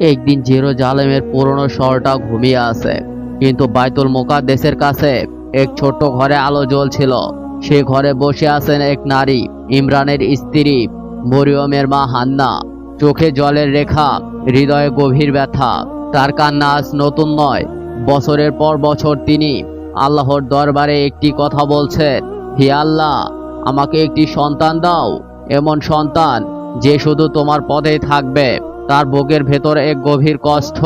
একদিন জেরুজালেমের পুরনো শহরটা ঘুমিয়ে আছে। কিন্তু বাইতুল মোকাদ্দেসের কাছে এক ছোট্ট ঘরে আলো জ্বলছিল। সে ঘরে বসে আছেন এক নারী, ইমরানের স্ত্রী, মরিয়মের মা হান্না। চোখে জলের রেখা, হৃদয়ে গভীর ব্যথা। তার কান্না আজ নতুন নয়। বছরের পর বছর তিনি আল্লাহর দরবারে একটি কথা বলছেন, হে আল্লাহ, আমাকে একটি সন্তান দাও। এমন সন্তান যে শুধু তোমার পথেই থাকবে। তার বুকের ভেতর এক গভীর কষ্ট।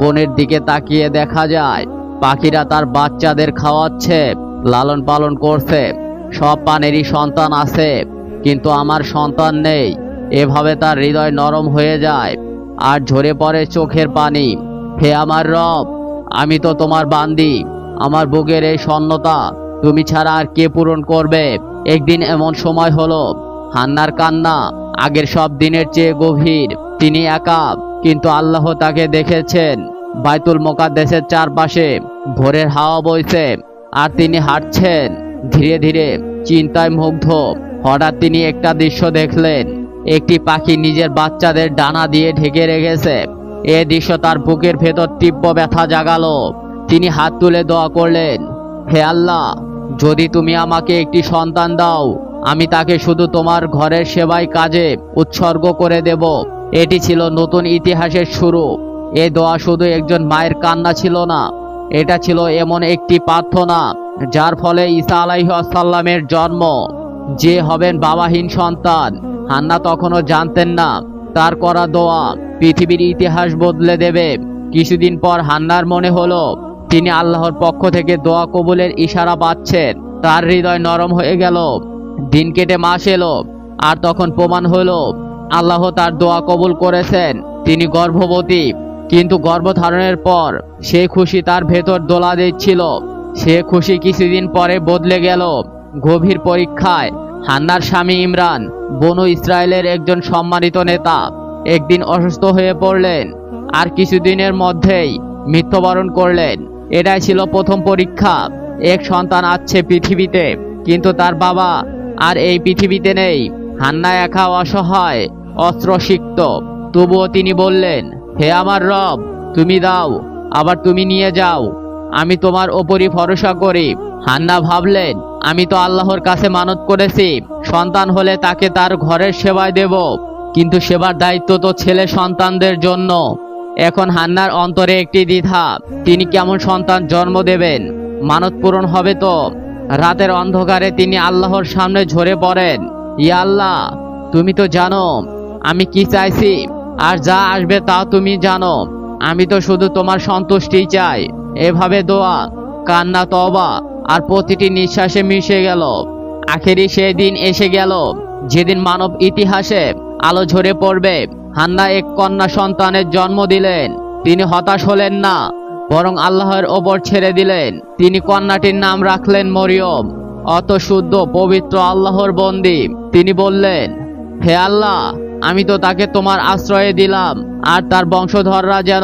বনের দিকে তাকিয়ে দেখা যায়, পাখিরা তার বাচ্চাদের খাওয়াচ্ছে, লালন পালন করছে। সব পানেরই সন্তান আছে, কিন্তু আমার সন্তান নেই। এভাবে তার হৃদয় নরম হয়ে যায়, আর ঝরে পড়ে চোখের পানি। হে আমার রব, আমি তো তোমার বান্দি। আমার বুকের এই শূন্যতা তুমি ছাড়া আর কে পূরণ করবে? একদিন এমন সময় হলো, হান্নার কান্না আগের সব দিনের চেয়ে গভীর। তিনি একা কিন্তু আল্লাহ তাকে দেখেছেন। বাইতুল মোকাদ্দেসের চারপাশে ভোরের হাওয়া বইছে, আর তিনি হাঁটছেন। ধীরে ধীরে চিন্তায় মুগ্ধ, হঠাৎ তিনি একটা দৃশ্য দেখলেন। একটি পাখি নিজের বাচ্চাদের ডানা দিয়ে ঢেকে রেখেছে। এ দৃশ্য তার বুকের ভেতর তীব্র ব্যথা জাগালো। তিনি হাত তুলে দোয়া করলেন, হে আল্লাহ, যদি তুমি আমাকে একটি সন্তান দাও, আমি তাকে শুধু তোমার ঘরের সেবায় কাজে উৎসর্গ করে দেব। এটি ছিল নতুন ইতিহাসের শুরু। এ দোয়া শুধু একজন মায়ের কান্না ছিল না, এটা ছিল এমন একটি প্রার্থনা, যার ফলে ঈসা আলাইসাল্লামের জন্ম। যে হবেন বাবাহীন সন্তান, হান্না তখনও জানতেন না, তার করা দোয়া পৃথিবীর ইতিহাস বদলে দেবে। কিছুদিন পর হান্নার মনে হলো, তিনি আল্লাহর পক্ষ থেকে দোয়া কবুলের ইশারা পাচ্ছেন, তার হৃদয় নরম হয়ে গেল। দিন কেটে মাস এলো, আর তখন প্রমাণ হলো আল্লাহ তার দোয়া কবুল করেছেন। তিনি গর্ভবতী, কিন্তু গর্ভধারণের পর সে খুশি তার ভেতর দোলা দিচ্ছিল। সে খুশি কিছুদিন পরে বদলে গেল। গভীর পরীক্ষায় হান্নার স্বামী ইমরান, বনু ইসরায়েলের একজন সম্মানিত নেতা, একদিন অসুস্থ হয়ে পড়লেন আর কিছুদিনের মধ্যেই মৃত্যুবরণ করলেন। এটাই ছিল প্রথম পরীক্ষা। এক সন্তান আছে পৃথিবীতে, কিন্তু তার বাবা আর এই পৃথিবীতে নেই। হান্না একা অসহায় অস্ত্রসিক্ত। তবুও তিনি বললেন, হে আমার রব, তুমি দাও, আবার তুমি নিয়ে যাও। আমি তোমার ওপরই ভরসা করি। হান্না ভাবলেন, আমি তো আল্লাহর কাছে মানত করেছি, সন্তান হলে তাকে তার ঘরের সেবায় দেব। কিন্তু সেবার দায়িত্ব তো ছেলে সন্তানদের জন্য। এখন হান্নার অন্তরে একটি দ্বিধা, তিনি কেমন সন্তান জন্ম দেবেন? মানত পূরণ হবে তো? রাতের অন্ধকারে তিনি আল্লাহর সামনে ঝরে পড়েন। ইয়া আল্লাহ, তুমি তো জানো আমি কি চাইছি? আর যা আসবে তা তুমি জানো। আমি তো শুধু তোমার সন্তুষ্টি চাই। এভাবে দোয়া, কান্না তবা আর প্রতিটি নিঃশ্বাসে মিশে গেল। আখেরি সেই দিন এসে গেল। যেদিন মানব ইতিহাসে আলো ঝরে পড়বে, হান্না এক কন্যা সন্তানের জন্ম দিলেন। তিনি হতাশ হলেন না, বরং আল্লাহর ওপর ছেড়ে দিলেন। তিনি কন্যাটির নাম রাখলেন মরিয়ম। অত শুদ্ধ, পবিত্র, আল্লাহর বন্দি। তিনি বললেন, হে আল্লাহ আমি তো তাকে তোমার আশ্রয়ে দিলাম, আর তার বংশধররা যেন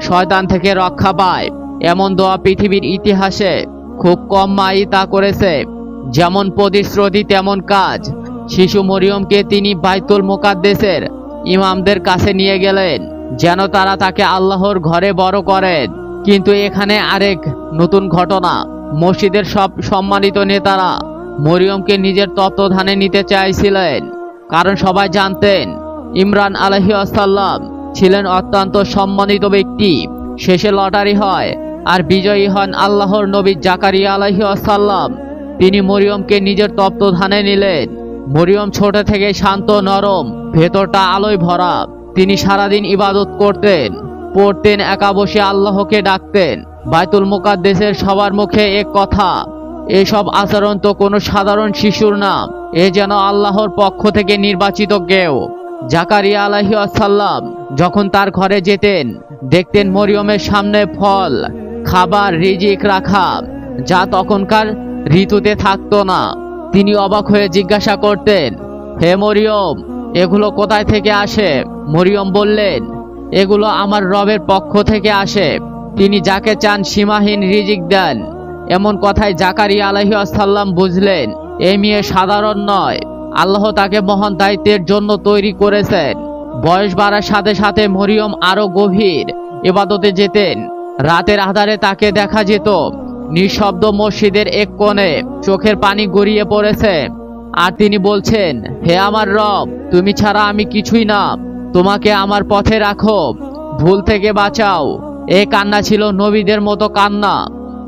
শয়তান থেকে রক্ষা পায়। এমন দোয়া পৃথিবীর ইতিহাসে খুব কম মাই তা করেছে। যেমন প্রতিশ্রুতি, তেমন কাজ। শিশু মরিয়মকে তিনি বাইতুল মোকাদ্দেসের ইমামদের কাছে নিয়ে গেলেন, যেন তারা তাকে আল্লাহর ঘরে বড় করেন। কিন্তু এখানে আরেক নতুন ঘটনা। মসজিদের সব সম্মানিত নেতারা মরিয়মকে নিজের তত্ত্বাবধানে নিতে চাইছিলেন। কারণ সবাই জানতেন, ইমরান আলহি আসাল্লাম ছিলেন অত্যন্ত সম্মানিত ব্যক্তি। শেষে লটারি হয় আর বিজয়ী হন আল্লাহর নবী জাকারিয়া আলহি আসাল্লাম তিনি মরিয়মকে নিজের তত্ত্বাবধানে নিলেন। মরিয়ম ছোট থেকে শান্ত, নরম, ভেতরটা আলোয় ভরা। তিনি সারাদিন ইবাদত করতেন, পড়তেন, একা বসে আল্লাহকে ডাকতেন। বাইতুল মুকাদ্দেসের সবার মুখে এক কথা এসব আচরণ তো কোনো সাধারণ শিশুর নাম এ যেন আল্লাহর পক্ষ থেকে নির্বাচিত কেউ। জাকারিয়া আলাহি আসাল্লাম যখন তার ঘরে যেতেন, দেখতেন মরিয়মের সামনে ফল, খাবার, রিজিক রাখা, যা তখনকার ঋতুতে থাকতো না। তিনি অবাক হয়ে জিজ্ঞাসা করতেন, হে মরিয়ম, এগুলো কোথায় থেকে আসে? মরিয়ম বললেন, এগুলো আমার রবের পক্ষ থেকে আসে। তিনি যাকে চান সীমাহীন রিজিক দেন। এমন কথায় জাকারিয়া আলহি আসাল্লাম বুঝলেন এই মেয়ে সাধারণ নয়। আল্লাহ তাকে মহান দায়িত্বের জন্য তৈরি করেছেন। বয়স বাড়ার সাথে সাথে মরিয়ম আরও গভীর এবাদতে যেতেন। রাতের আধারে তাকে দেখা যেত। নিঃশব্দ মসজিদের এক কোণে চোখের পানি গড়িয়ে পড়েছে। আর তিনি বলছেন, হে আমার রব, তুমি ছাড়া আমি কিছুই না। তোমাকে আমার পথে রাখো। ভুল থেকে বাঁচাও। এ কান্না ছিল নবীদের মতো কান্না।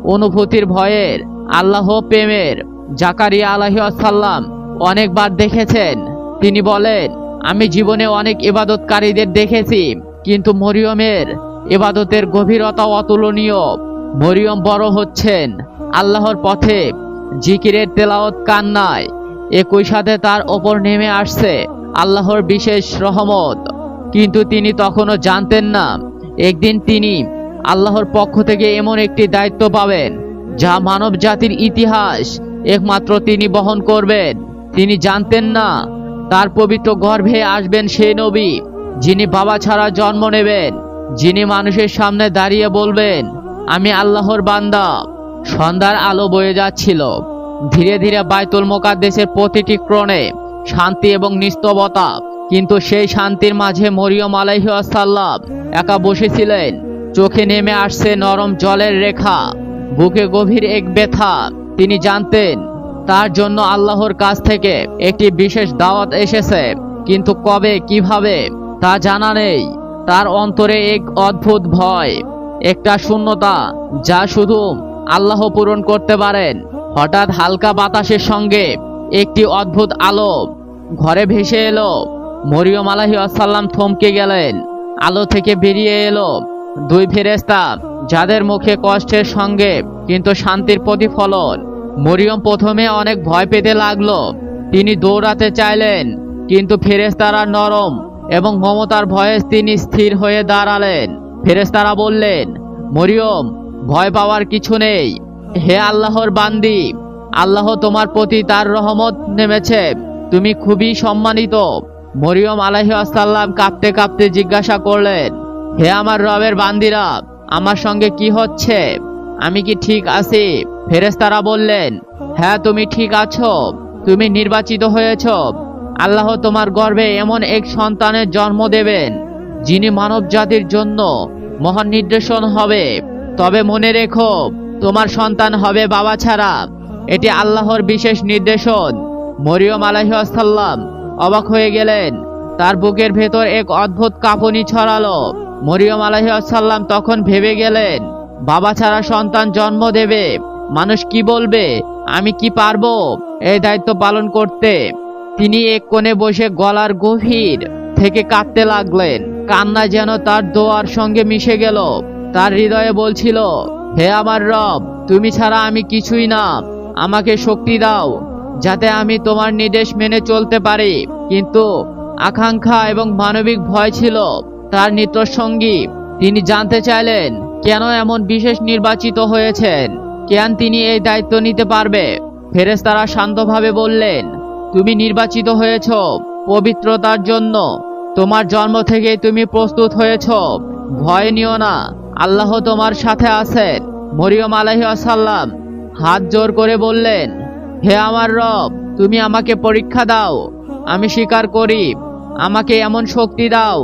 অনুভূতির ভয়ের, আল্লাহ প্রেমের। জাকারিয়া আলাহিসাল্লাম অনেকবার দেখেছেন। তিনি বলেন, আমি জীবনে অনেক ইবাদতকারীদের দেখেছি, কিন্তু মরিয়মের ইবাদতের গভীরতা অতুলনীয়। মরিয়ম বড় হচ্ছেন, আল্লাহর পথে জিকিরের তেলাওত কান্নায়, একই সাথে তার ওপর নেমে আসছে আল্লাহর বিশেষ রহমত। কিন্তু তিনি তখনও জানতেন না, একদিন তিনি আল্লাহর পক্ষ থেকে এমন একটি দায়িত্ব পাবেন, যা মানব জাতির ইতিহাস একমাত্র তিনি বহন করবেন। তিনি জানতেন না, তার পবিত্র গর্ভে আসবেন সেই নবী, যিনি বাবা ছাড়া জন্ম নেবেন, যিনি মানুষের সামনে দাঁড়িয়ে বলবেন, আমি আল্লাহর বান্দা। সন্ধ্যার আলো বয়ে যাচ্ছিল। ধীরে ধীরে বাইতুল মোকাদ্দেসের প্রতিটি ক্রণে শান্তি এবং নিস্তবতা, কিন্তু সেই শান্তির মাঝে মরিয়ম আলাইহাল্লাম একা বসেছিলেন। চোখে নেমে আসছে নরম জলের রেখা, বুকে গভীর এক ব্যথা। তিনি জানতেন, তার জন্য আল্লাহর কাছ থেকে একটি বিশেষ দাওয়াত এসেছে, কিন্তু কবে, কীভাবে, তা জানা নেই। তার অন্তরে এক অদ্ভুত ভয়, একটা শূন্যতা, যা শুধু আল্লাহ পূরণ করতে পারেন। হঠাৎ হালকা বাতাসের সঙ্গে একটি অদ্ভুত আলো ঘরে ভেসে এলো। মরিয়ম আলাহি আসাল্লাম থমকে গেলেন। আলো থেকে বেরিয়ে এলো। দুই ফেরেস্তা যাদের মুখে কষ্টের সঙ্গে, কিন্তু শান্তির প্রতিফলন। মরিয়ম প্রথমে অনেক ভয় পেতে লাগল। তিনি দৌড়াতে চাইলেন, কিন্তু ফেরেস্তারা নরম এবং মমতার ভয়ে তিনি স্থির হয়ে দাঁড়ালেন। ফেরেস্তারা বললেন, মরিয়ম, ভয় পাওয়ার কিছু নেই। হে আল্লাহর বান্দি, আল্লাহ তোমার প্রতি তার রহমত নেমেছে। তুমি খুবই সম্মানিত। মরিয়ম আলাহি আসাল্লাম কাঁপতে কাঁপতে জিজ্ঞাসা করলেন হে আমার রবের বান্দিরা, আমার সঙ্গে কি হচ্ছে? আমি কি ঠিক আছি? ফেরেস্তারা বললেন হ্যাঁ তুমি ঠিক আছো, তুমি নির্বাচিত হয়েছ। আল্লাহ তোমার গর্ভে এমন এক সন্তানের জন্ম দেবেন, যিনি মানব জাতির জন্য মহান নির্দেশন হবে। তবে মনে রেখো, তোমার সন্তান হবে বাবা ছাড়া। এটি আল্লাহর বিশেষ নির্দেশন। মরিয়ম আলাহিসাল্লাম অবাক হয়ে গেলেন। তার বুকের ভেতর এক অদ্ভুত কাঁপুনি ছড়ালো। মরিয়ম আলাহিসাল্লাম তখন ভেবে গেলেন, বাবা ছাড়া সন্তান জন্ম দেবে, মানুষ কি বলবে, আমি কি পারব? এই দায়িত্ব পালন করতে। তিনি এক কোণে বসে গলার গভীর থেকে কাঁদতে লাগলেন। কান্না যেন তার দোয়ার সঙ্গে মিশে গেল। তার হৃদয়ে বলছিল, হে আমার রব, তুমি ছাড়া আমি কিছুই না। আমাকে শক্তি দাও, যাতে আমি তোমার নির্দেশ মেনে চলতে পারি। কিন্তু আকাঙ্ক্ষা এবং মানবিক ভয় ছিল। তার নিত্যসঙ্গী। তিনি জানতে চাইলেন, কেন এমন বিশেষ নির্বাচিত হয়েছেন? কেন তিনি এই দায়িত্ব নিতে পারবে? ফেরেস্তারা শান্তভাবে বললেন, তুমি নির্বাচিত হয়েছ পবিত্রতার জন্য। তোমার জন্ম থেকে তুমি প্রস্তুত হয়েছ। ভয় নিও না, আল্লাহ তোমার সাথে আছেন। মরিয়ম আলাহি আসাল্লাম হাত জোর করে বললেন, হে আমার রব, তুমি আমাকে পরীক্ষা দাও। আমি স্বীকার করি, আমাকে এমন শক্তি দাও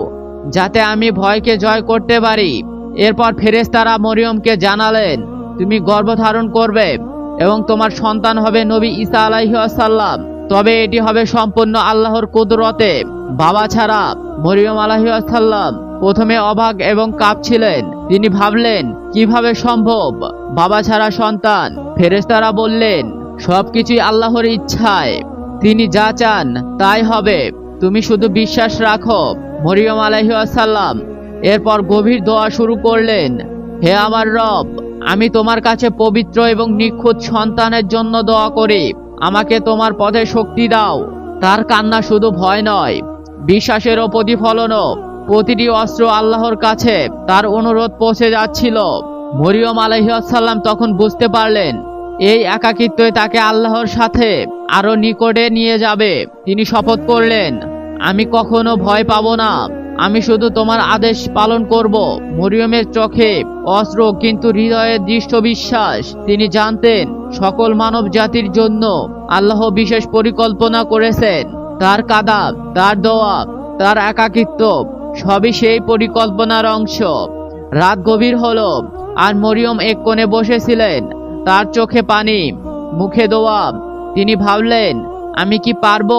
যাতে আমি ভয়কে জয় করতে পারি। এরপর ফেরেশতারা মরিয়মকে জানালেন, তুমি গর্ভধারণ করবে এবং তোমার সন্তান হবে নবী ইসা আলাইহি আসাল্লাম তবে এটি হবে সম্পূর্ণ আল্লাহর কুদরতে। বাবা ছাড়া মরিয়ম আলাহি আসাল্লাম প্রথমে অবাক এবং কাঁপছিলেন। তিনি ভাবলেন, কীভাবে সম্ভব? বাবা ছাড়া সন্তান। ফেরেশতারা বললেন, সবকিছুই আল্লাহর ইচ্ছায়। তিনি যা চান তাই হবে। তুমি শুধু বিশ্বাস রাখো। মরিয়ম আলাইহি আসাল্লাম এরপর গভীর দোয়া শুরু করলেন, হে আমার রব, আমি তোমার কাছে পবিত্র এবং নিখুঁত সন্তানের জন্য দোয়া করি। আমাকে তোমার পথে শক্তি দাও। তার কান্না শুধু ভয় নয়, বিশ্বাসেরও প্রতিফলনও। প্রতিটি অস্ত্র আল্লাহর কাছে, তার অনুরোধ পৌঁছে যাচ্ছিল। মরিয়ম আলহিসাল্লাম তখন বুঝতে পারলেন, এই একাকিত্বই তাকে আল্লাহর সাথে আরও নিকটে নিয়ে যাবে। তিনি শপথ করলেন আমি কখনো ভয় পাবো না। আমি শুধু তোমার আদেশ পালন করব। মরিয়মের চোখে অস্ত্র, কিন্তু হৃদয়ে দৃষ্ট বিশ্বাস তিনি জানতেন, সকল মানব জাতির জন্য আল্লাহ বিশেষ পরিকল্পনা করেছেন। তার কাদা তার দোয়া, তার একাকিত্ব, সবই সেই পরিকল্পনার অংশ। রাত গভীর হল, আর মরিয়ম এক কোণে বসেছিলেন, তার চোখে পানি, মুখে দোয়া। তিনি ভাবলেন, আমি কি পারব?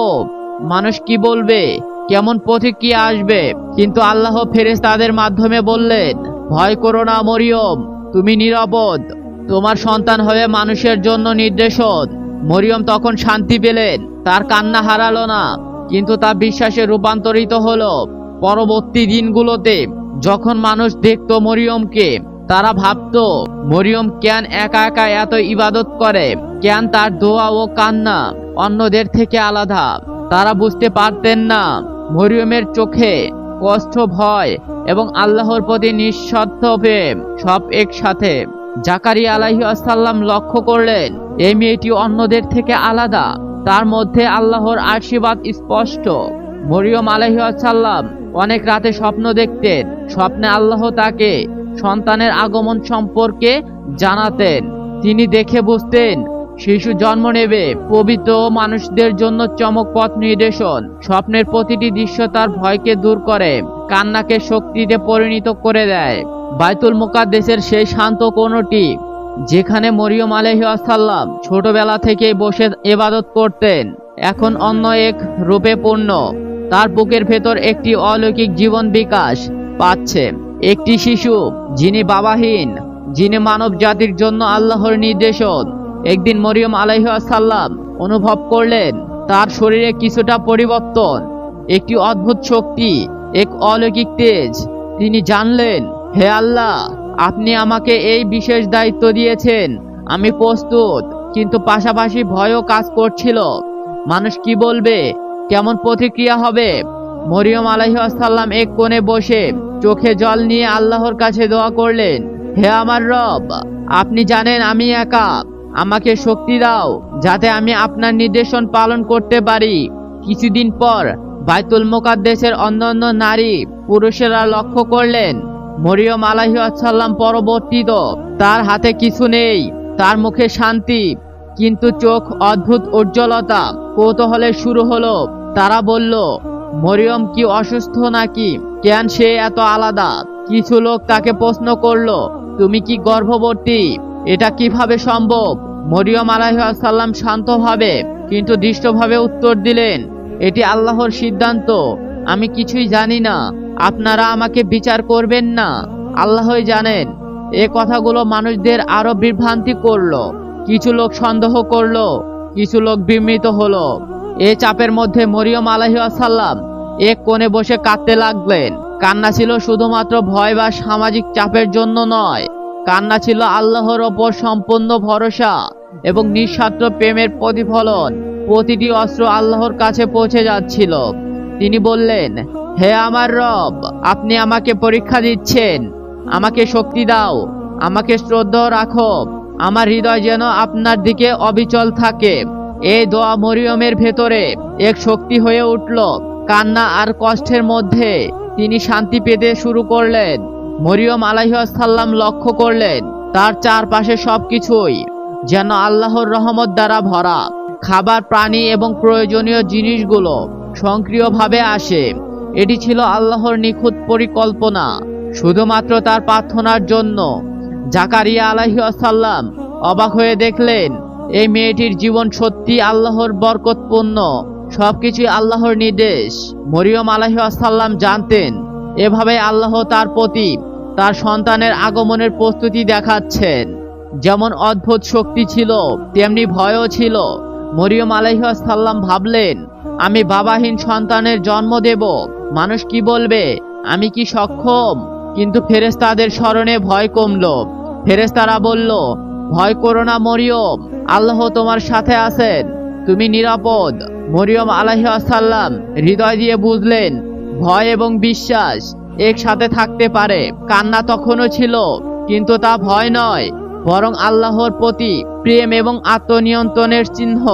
মানুষ কি বলবে? কেমন প্রতিক্রিয়া আসবে? কিন্তু আল্লাহ ফেরেস তাদের মাধ্যমে বললেন, ভয় করো না, মরিয়ম, তুমি নিরাপদ। তোমার সন্তান হয়ে মানুষের জন্য নির্দেশন মরিয়ম তখন শান্তি পেলেন, তার কান্না হারালো না, কিন্তু তা বিশ্বাসে রূপান্তরিত হলো। পরবর্তী দিনগুলোতে যখন মানুষ দেখতো মরিয়মকে, তারা ভাবতো, মরিয়ম কেন একা একা এত ইবাদত করে? কেন তার দোয়া ও কান্না অন্যদের থেকে আলাদা? তারা বুঝতে পারতেন না। মরিয়মের চোখে কষ্ট, ভয় এবং আল্লাহর প্রতি নিঃস্বার্থ প্রেম সব একসাথে। জাকারি আলাইহি আসাল্লাম লক্ষ্য করলেন, এই মেয়েটি অন্যদের থেকে আলাদা, তার মধ্যে আল্লাহর আশীর্বাদ স্পষ্ট। মরিয়ম আলাইহি আসাল্লাম অনেক রাতে স্বপ্ন দেখতেন, স্বপ্নে আল্লাহ তাকে সন্তানের আগমন সম্পর্কে জানাতেন। তিনি দেখে বুঝতেন শিশু জন্ম নেবে। পবিত্র মানুষদের জন্য চমক পথ নির্দেশন। স্বপ্নের প্রতিটি দৃশ্য তার ভয়কে দূর করে, কান্নাকে শক্তিতে পরিণত করে দেয়। বাইতুল মুকাদ্দেসের সেই শান্ত কোনটি যেখানে মরিয়ম আলহি আসাল্লাম ছোটবেলা থেকেই বসে এবাদত করতেন, এখন অন্য এক রূপে পূর্ণ। তার বুকের ভেতর একটি অলৌকিক জীবন বিকাশ পাচ্ছে। একটি শিশু, যিনি বাবাহীন, যিনি মানব জাতির জন্য আল্লাহর নির্দেশন একদিন মরিয়ম আলাইসাল্লাম অনুভব করলেন, তার শরীরে কিছুটা পরিবর্তন, একটি অদ্ভুত শক্তি, এক অলৌকিক তেজ। তিনি জানলেন, হে আল্লাহ, আপনি আমাকে এই বিশেষ দায়িত্ব দিয়েছেন, আমি প্রস্তুত, কিন্তু পাশাপাশি ভয়ও কাজ করছিল। মানুষ কি বলবে? কেমন প্রতিক্রিয়া হবে? মরিয়ম আলাইসাল্লাম এক কোণে বসে চোখে জল নিয়ে আল্লাহর কাছে দোয়া করলেন, হে আমার রব, আপনি জানেন আমি একা। আমাকে শক্তি দাও, যাতে আমি আপনার নির্দেশন পালন করতে পারি। কিছুদিন পর বাইতুল মোকাদ্দেসের অন্যান্য নারী পুরুষেরা লক্ষ্য করলেন, মরিয়ম আলাহিসাল্লাম পরবর্তীত, তার হাতে কিছু নেই, তার মুখে শান্তি, কিন্তু চোখ অদ্ভুত উজ্জ্বলতা, কৌতূহলে শুরু হলো। তারা বলল, মরিয়ম কি অসুস্থ নাকি? কেন সে এত আলাদা? কিছু লোক তাকে প্রশ্ন করল, তুমি কি গর্ভবতী? এটা কীভাবে সম্ভব? মরিয়ম আলাইসাল্লাম শান্তভাবে, কিন্তু দৃষ্টভাবে উত্তর দিলেন, এটি আল্লাহর সিদ্ধান্ত। আমি কিছুই জানি না। আপনারা আমাকে বিচার করবেন না। আল্লাহই জানেন। এ কথাগুলো মানুষদের আরও বিভ্রান্তি করল, কিছু লোক সন্দেহ করল, কিছু লোক বিমৃত হলো। এ চাপের মধ্যে মরিয়ম আলাইসাল্লাম এক কোণে বসে কাঁদতে লাগলেন। কান্না ছিল শুধুমাত্র ভয় বা সামাজিক চাপের জন্য নয়। কান্না ছিল আল্লাহর ওপর সম্পূর্ণ ভরসা এবং নিঃস্বার্থ প্রেমের প্রতিফলন। প্রতিটি অস্ত্র আল্লাহর কাছে পৌঁছে যাচ্ছিল। তিনি বললেন, হে আমার রব, আপনি আমাকে পরীক্ষা দিচ্ছেন। আমাকে শক্তি দাও, আমাকে শ্রদ্ধা রাখো। আমার হৃদয় যেন আপনার দিকে অবিচল থাকে। এই দোয়া মরিয়মের ভেতরে এক শক্তি হয়ে উঠল। কান্না আর কষ্টের মধ্যে তিনি শান্তি পেতে শুরু করলেন। মরিয়ম আলাইসাল্লাম লক্ষ্য করলেন, তার চারপাশে সবকিছুই যেন আল্লাহর রহমত দ্বারা ভরা। খাবার, প্রাণী এবং প্রয়োজনীয় জিনিসগুলো সক্রিয়ভাবে আসে। এটি ছিল আল্লাহর নিখুঁত পরিকল্পনা। শুধুমাত্র তার প্রার্থনার জন্য জাকারিয়া আলাহি আলাইসাল্লাম অবাক হয়ে দেখলেন, এই মেয়েটির জীবন সত্যি আল্লাহর বরকতপূর্ণ, সবকিছুই আল্লাহর নির্দেশ। মরিয়ম আলাহি আলাইসাল্লাম জানতেন, এভাবে আল্লাহ তার প্রতি তার সন্তানের আগমনের প্রস্তুতি দেখাচ্ছেন। যেমন অদ্ভুত শক্তি ছিল, তেমনি ভয়ও ছিল। মরিয়ম আলাইসাল্লাম ভাবলেন, আমি বাবাহীন সন্তানের জন্ম দেব। মানুষ কি বলবে? আমি কি সক্ষম? কিন্তু ফেরেস্তাদের স্মরণে ভয় কমল। ফেরেস্তারা বলল, ভয় করো না মরিয়ম, আল্লাহ তোমার সাথে আছেন। তুমি নিরাপদ। মরিয়ম আলাইসাল্লাম হৃদয় দিয়ে বুঝলেন, ভয় এবং বিশ্বাস একসাথে থাকতে পারে। কান্না তখনও ছিল, কিন্তু তা ভয় নয়, বরং আল্লাহর প্রতি প্রেম এবং আত্মনিয়ন্ত্রণের চিহ্ন।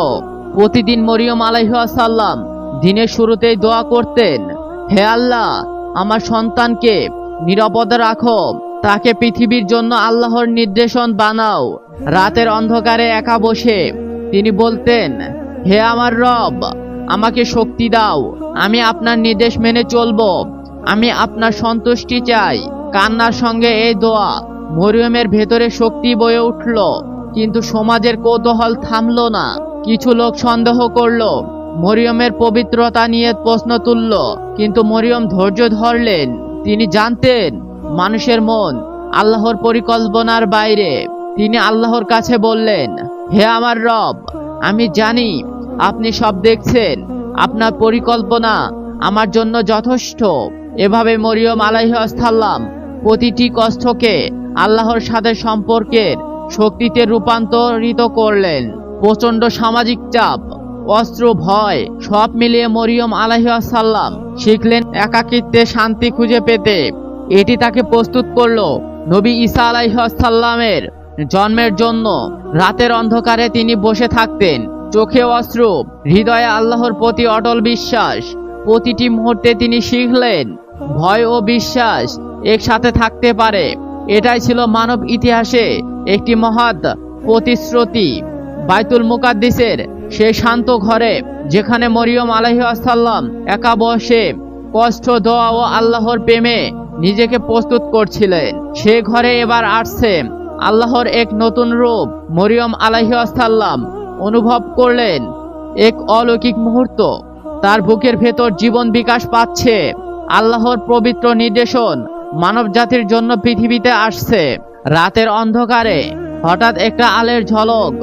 প্রতিদিন মরিয়ম আলাইসাল্লাম দিনের শুরুতেই দোয়া করতেন, হে আল্লাহ, আমার সন্তানকে নিরাপদ রাখো, তাকে পৃথিবীর জন্য আল্লাহর নির্দেশন বানাও। রাতের অন্ধকারে একা বসে তিনি বলতেন, হে আমার রব, আমাকে শক্তি দাও, আমি আপনার নির্দেশ মেনে চলবো। আমি আপনার সন্তুষ্টি চাই। কান্নার সঙ্গে এই দোয়া। মরিয়মের ভেতরে শক্তি বয়ে উঠল, কিন্তু সমাজের কৌতূহল থামল না। কিছু লোক সন্দেহ করল, মরিয়মের পবিত্রতা নিয়ে প্রশ্ন তুলল, কিন্তু মরিয়ম ধৈর্য ধরলেন। তিনি জানতেন, মানুষের মন আল্লাহর পরিকল্পনার বাইরে। তিনি আল্লাহর কাছে বললেন, হে আমার রব, আমি জানি আপনি সব দেখছেন। আপনার পরিকল্পনা আমার জন্য যথেষ্ট। এভাবে মরিয়ম আলাইহাল্লাম প্রতিটি কষ্টকে আল্লাহর সাথে সম্পর্কের শক্তিতে রূপান্তরিত করলেন। প্রচণ্ড সামাজিক চাপ, অস্ত্র ভয়, সব মিলিয়ে মরিয়ম আলাইহাল্লাম শিখলেন একাকিত্বে শান্তি খুঁজে পেতে। এটি তাকে প্রস্তুত করল নবী ঈসা আলাইহাল্লামের জন্মের জন্য। রাতের অন্ধকারে তিনি বসে থাকতেন। চোখে অস্ত্র হৃদয়ে আল্লাহর প্রতি অটল বিশ্বাস। প্রতিটি মুহূর্তে তিনি শিখলেন ভয় ও বিশ্বাস একসাথে থাকতে পারে। এটাই ছিল মানব ইতিহাসে একটি মহৎ প্রতিশ্রুতি। বাইতুল মুকাদ্দিসের সেই শান্ত ঘরে যেখানে মরিয়ম আলাহি আসাল্লাম একা বসে কষ্ট, দোয়া ও আল্লাহর প্রেমে নিজেকে প্রস্তুত করছিলেন, সে ঘরে এবার আসছে। আল্লাহর এক নতুন রূপ মরিয়ম আলাহি আসাল্লাম অনুভব করলেন। এক অলৌকিক মুহূর্ত, তার বুকের ভেতর জীবন বিকাশ পাচ্ছে। আল্লাহর পবিত্র নির্দেশন মানব জাতির জন্য পৃথিবীতে আসছে। রাতের অন্ধকারে হঠাৎ একটা আলের ঝলক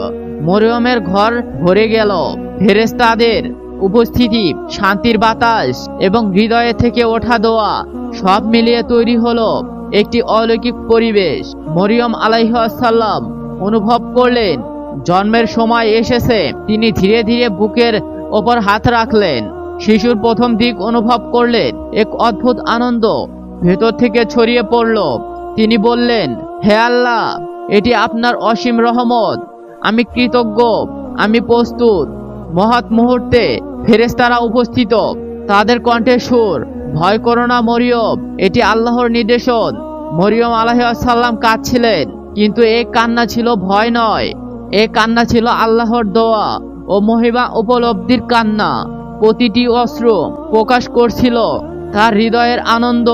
মরিয়মের ঘর ভরে গেল। ফেরেস্তাদের উপস্থিতি, শান্তির বাতাস এবং হৃদয়ে থেকে ওঠা দোয়া সব মিলিয়ে তৈরি হলো একটি অলৌকিক পরিবেশ। মরিয়ম আলাইহাল্লাম অনুভব করলেন, জন্মের সময় এসেছে। তিনি ধীরে ধীরে বুকের ওপর হাত রাখলেন। শিশুর প্রথম দিক অনুভব করলেন এক অদ্ভুত আনন্দ। ভেতর থেকে ছড়িয়ে পড়ল। তিনি বললেন, হে আল্লাহ, এটি আপনার অসীম রহমত। আমি কৃতজ্ঞ, আমি প্রস্তুত। মহৎ মুহূর্তে ফেরেস্তারা উপস্থিত। তাদের কণ্ঠে সুর। ভয় করো না, মরিয়ম, এটি আল্লাহর নির্দেশন। মরিয়ম আলাহাল্লাম কাঁদছিলেন, কিন্তু এ কান্না ছিল ভয় নয়। এ কান্না ছিল আল্লাহর দোয়া ও মহিমা উপলব্ধির কান্না। প্রতিটি অস্ত্র প্রকাশ করছিল। তার হৃদয়ের আনন্দ,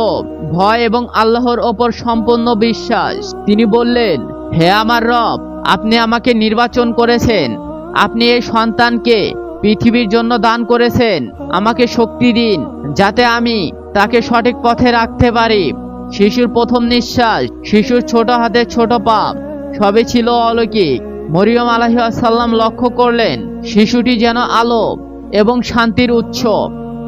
ভয় এবং আল্লাহর ওপর সম্পূর্ণ বিশ্বাস। তিনি বললেন, হে আমার রব, আপনি আমাকে নির্বাচন করেছেন। আপনি এই সন্তানকে পৃথিবীর জন্য দান করেছেন। আমাকে শক্তি দিন, যাতে আমি তাকে সঠিক পথে রাখতে পারি। শিশুর প্রথম নিঃশ্বাস, শিশুর ছোট হাতে ছোট পাপ, সবই ছিল অলৌকিক। মরিয়ম আলাহিসাল্লাম লক্ষ্য করলেন, শিশুটি যেন আলো এবং শান্তির উৎস।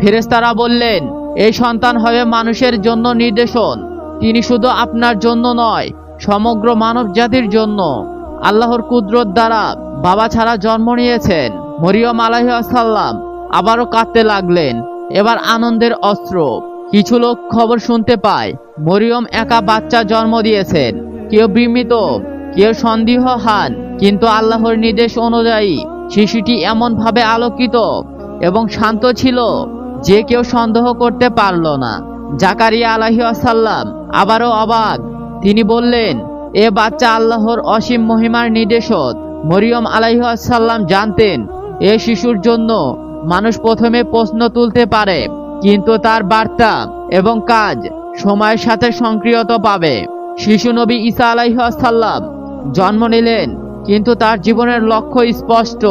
ফেরেস্তারা বললেন এই সন্তান হবে মানুষের জন্য নির্দেশন। তিনি শুধু আপনার জন্য নয়, সমগ্র মানব জাতির জন্য। আল্লাহর কুদরত দ্বারা বাবা ছাড়া জন্ম নিয়েছেন। মরিয়ম আলাহিসাল্লাম আবারও কাঁদতে লাগলেন। এবার আনন্দের অস্ত্র। কিছু লোক খবর শুনতে পায়, মরিয়ম একা বাচ্চা জন্ম দিয়েছেন। কেউ বিমিত, কেউ সন্দেহ হান, কিন্তু আল্লাহর নির্দেশ অনুযায়ী শিশুটি এমনভাবে আলোকিত এবং শান্ত ছিল যে কেউ সন্দেহ করতে পারল না। জাকারিয়া আলাহি আসাল্লাম আবারও অবাক। তিনি বললেন, এ বাচ্চা আল্লাহর অসীম মহিমার নির্দেশক। মরিয়ম আলাইহি আসাল্লাম জানতেন, এ শিশুর জন্য মানুষ প্রথমে প্রশ্ন তুলতে পারে, কিন্তু তার বার্তা এবং কাজ সময়ের সাথে সংক্রিয়তা পাবে। শিশু নবী ঈসা আলাইহাল্লাম জন্ম নিলেন, কিন্তু তার জীবনের লক্ষ্য স্পষ্ট।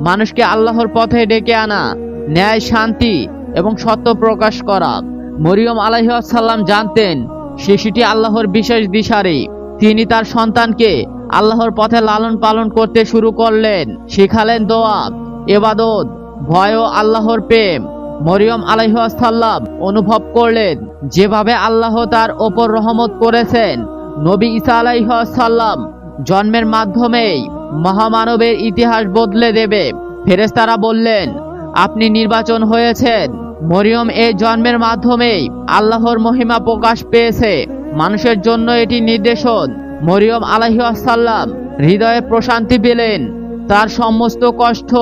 মানুষকে আল্লাহর পথে ডেকে আনা, ন্যায়, শান্তি এবং সত্য প্রকাশ করা। মরিয়ম আলাইহাল্লাম জানতেন, শিশুটি আল্লাহর বিশেষ দিশারি। তিনি তার সন্তানকে আল্লাহর পথে লালন পালন করতে শুরু করলেন। শিখালেন দোয়া, এবাদত, ভয় ও আল্লাহর প্রেম। মরিয়ম আলাইহাল্লাম অনুভব করলেন, যেভাবে আল্লাহ তার ওপর রহমত করেছেন, নবী ঈসা আলাইহাল্লাম জন্মের মাধ্যমেই মহামানবের ইতিহাস বদলে দেবে। ফেরেস্তারা বললেন, আপনি নির্বাচন হয়েছেন। মরিয়ম এই জন্মের মাধ্যমেই আল্লাহর মহিমা প্রকাশ পেয়েছে। মানুষের জন্য এটি নির্দেশন। মরিয়ম আলাইহাল্লাম হৃদয়ে প্রশান্তি পেলেন। তার সমস্ত কষ্ট,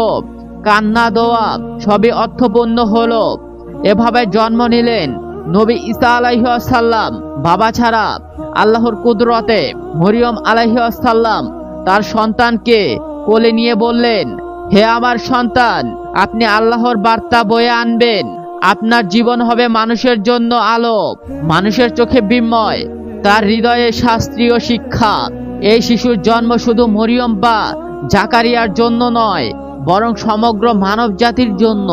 কান্না, দোয়া সবই অর্থপূর্ণ হলো। এভাবে জন্ম নিলেন নবী ঈসা আলাইহাল্লাম বাবা ছাড়া আল্লাহর কুদরতে মরিয়ম আলাইহাল্লাম তার সন্তানকে কোলে নিয়ে বললেন, হে আমার সন্তান, আপনি আল্লাহর বার্তা বয়ে আনবেন। আপনার জীবন হবে মানুষের জন্য আলো মানুষের চোখে বিস্ময়, তার হৃদয়ে শাস্ত্রীয় শিক্ষা। এই শিশুর জন্ম শুধু মরিয়ম বা জাকারিয়ার জন্য নয়, বরং সমগ্র মানব জাতির জন্য।